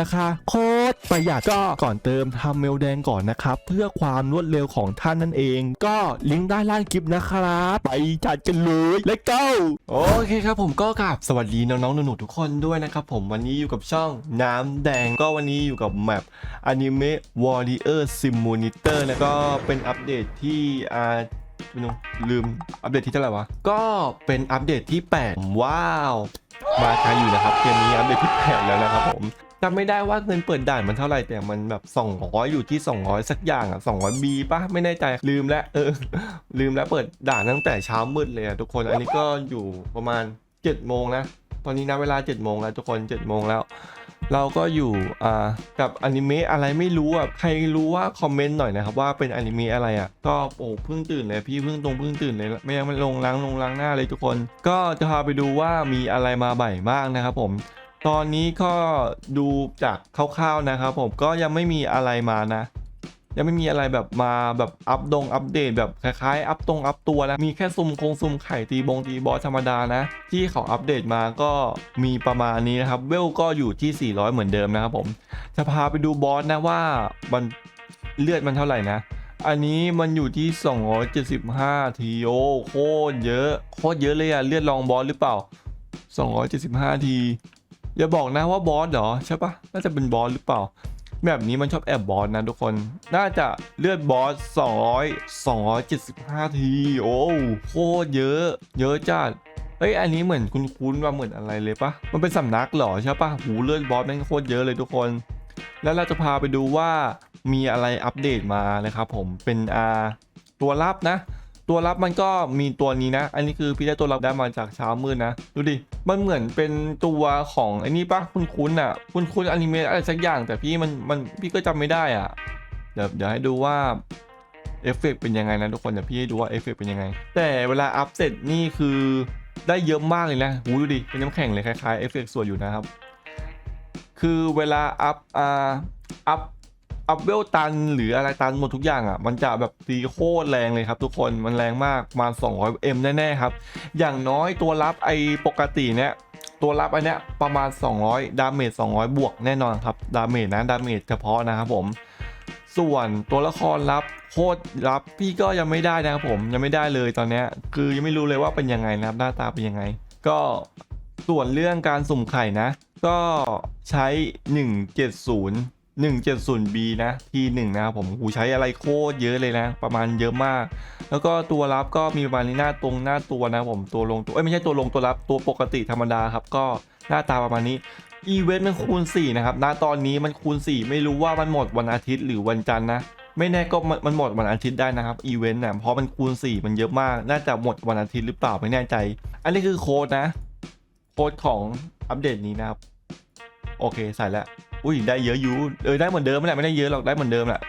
ราคาโคตรประหยัดก็ก่อนเติมทำเมลแดงก่อนนะครับ เพื่อความรวดเร็วของท่านนั่นเอง ก็ลิงก์ด้านล่างคลิปนะครับ ไปจัดกันเลยและก็โอเคครับผมก็กราบสวัสดีน้องๆหนูๆทุกคนด้วยนะครับผมวันนี้อยู่กับช่องน้ำแดงก็วันนี้อยู่กับแมป Anime Warrior Simulator แล้วก็เป็นอัปเดตที่อ่าไม่รู้ลืมอัปเดตที่เท่าไหร่วะ ก็เป็นอัปเดตที่ 8 ว้าว มาช้าอยู่นะครับเกมนี้อัปเดตที่ 8 แล้วนะครับผม จำไม่ได้ว่าเงินเปิดด่านมันเท่าไหร่แต่มันแบบ 200 อยู่ที่ 200 สักอย่างอะ200 B ป่ะไม่แน่ใจลืมแล้วเออ ลืมแล้วเปิดด่านตั้งแต่เช้ามืดเลยอะทุกคนอันนี้ก็อยู่ประมาณ7โมงนะตอนนี้นะเวลา7โมงแล้วทุกคน7โมงแล้ว เราก็อยู่อ่ากับอนิเมะอะไรไม่รู้อะใครรู้ว่าคอมเมนต์หน่อยนะครับว่าเป็นอนิเมะอะไรอะก็โอ้เพิ่งตื่นเลยพี่เพิ่งตรงเพิ่งตื่นเลยไม่ยังไม่ลงล้างลงล้างหน้าเลยทุกคน ก็จะพาไปดูว่ามีอะไรมาใหม่บ้างนะครับผม ตอนนี้ก็ดูจากคร่าวๆนะครับ ผมก็ยังไม่มีอะไรมานะ ยังไม่มีอะไรแบบมาแบบอัปดงอัปเดตแบบคล้ายๆ อัปตรงอัปตัวนะ มีแค่ซุ่มคงซุ่มไข่ตีบงตีบอสธรรมดานะ ที่เขาอัปเดตมาก็มีประมาณนี้นะครับ เวลก็อยู่ที่ 400 เหมือนเดิมนะครับผม จะพาไปดูบอสนะว่ามันเลือดมันเท่าไหร่นะอันนี้มันอยู่ที่ 275 ทีโอโคตรเยอะ โคตรเยอะเลยอะเลือดรองบอสหรือเปล่า 275 ที อย่าบอกนะว่าบอสเหรอใช่ปะน่าจะเป็นบอสหรือเปล่า แบบนี้มันชอบแอบบอสนะทุกคน น่าจะเลือดบอส200 275 ที โอ้โคตรเยอะ เยอะจัดเอ้ย อันนี้เหมือนคุณคุ้นว่าเหมือนอะไรเลยปะมันเป็นสำนักเหรอใช่ปะหูเลือดบอสแม่งโคตรเยอะเลยทุกคน แล้วเราจะพาไปดูว่ามีอะไรอัปเดตมานะครับผม เป็นอาตัวลับนะ ตัวรับมันก็มีตัวนี้นะ อันนี้คือพี่ได้ตัวรับได้มาจากเช้ามืดนะ ดูดิ มันเหมือนเป็นตัวของไอ้นี่ปะคุณคุ้นๆอะ คุณคุ้นอนิเมะอะไรสักอย่าง แต่พี่มันมันพี่ก็จำไม่ได้อะ เดี๋ยวเดี๋ยวให้ดูว่าเอฟเฟกต์เป็นยังไงนะทุกคนเดี๋ยวพี่ให้ดูว่าเอฟเฟกต์เป็นยังไง แต่เวลาอัพเสร็จนี่คือได้เยอะมากเลยนะหูดูดิเป็นน้ำแข็งเลยคล้ายๆเอฟเฟกต์สวยอยู่นะครับ คือเวลาอัพอ่าอัพ อัพเวลตันหรืออะไรตันหมดทุกอย่างอะ มันจะแบบตีโคตรแรงเลยครับทุกคนมันแรงมากประมาณ 200M แน่ๆครับ อย่างน้อยตัวรับไอปกติเนี้ยตัวรับอันเนี้ยประมาณ 200 ดาเมจ 200 บวกแน่นอนครับ ดาเมจนะ ดาเมจเฉพาะนะครับผม ส่วนตัวละครรับโคตรรับพี่ก็ยังไม่ได้นะครับผม ยังไม่ได้เลยตอนนี้คือยังไม่รู้เลยว่าเป็นยังไงนะครับ หน้าตาเป็นยังไง ก็ส่วนเรื่องการสุ่มไข่นะ ก็ใช้ 170 170B นะทีหนึ่งนะครับผมหูใช้อะไรโคตรเยอะเลยนะ ประมาณเยอะมาก แล้วก็ตัวรับก็มีประมาณนี้หน้าตรงหน้าตัวนะผมตัวลงตัวเอ้ยไม่ใช่ตัวลงตัวรับตัวปกติธรรมดาครับ ก็หน้าตาประมาณนี้อีเวนต์มันคูณ 4 นะครับณตอนนี้มันคูณ 4 ไม่รู้ว่ามันหมดวันอาทิตย์หรือวันจันทร์นะไม่แน่ก็มันหมดวันอาทิตย์ได้นะครับอีเวนต์น่ะเพราะมันคูณ 4 มันเยอะมาก น่าจะหมดวันอาทิตย์หรือเปล่าไม่แน่ใจ อันนี้คือโค้ดนะ โค้ดของอัปเดตนี้นะครับ โอเคใส่แล้ว อุ้ยได้เยอะอยู่เออได้เหมือนเดิมแหละไม่ได้เยอะหรอกได้เหมือนเดิมแหละ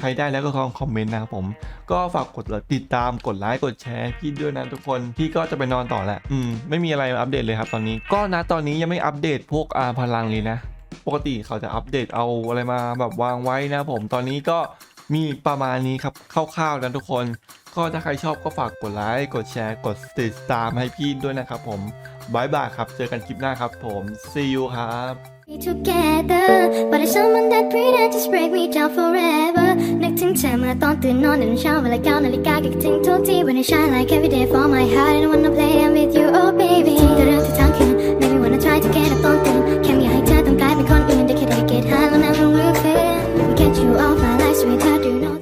ใครได้แล้วก็คอมเมนต์นะครับผม ก็ฝากกดติดตามกดไลค์กดแชร์พี่ด้วยนะทุกคนพี่ก็จะไปนอนต่อแหละอืมไม่มีอะไรมาอัปเดตเลยครับตอนนี้ก็นะตอนนี้ยังไม่อัปเดตพวกอาพลังเลยนะ ปกติเขาจะอัปเดตเอาอะไรมาแบบวางไว้นะผมตอนนี้ก็มีประมาณนี้ครับคร่าวๆนะทุกคน ก็ถ้าใครชอบก็ฝากกดไลค์กดแชร์กดติดตามให้พี่ด้วยนะครับผมบายบายครับ เจอกันคลิปหน้าครับผม see you ครับ together but it's someone that pretend to break me down forever นึกถึงเธอเมื่อตอนตื่นนอนในเช้าเวลาเก้านาฬิกาก็คิดถึงทุกที when I shine like every day for my heart and I wanna play I'm with you oh baby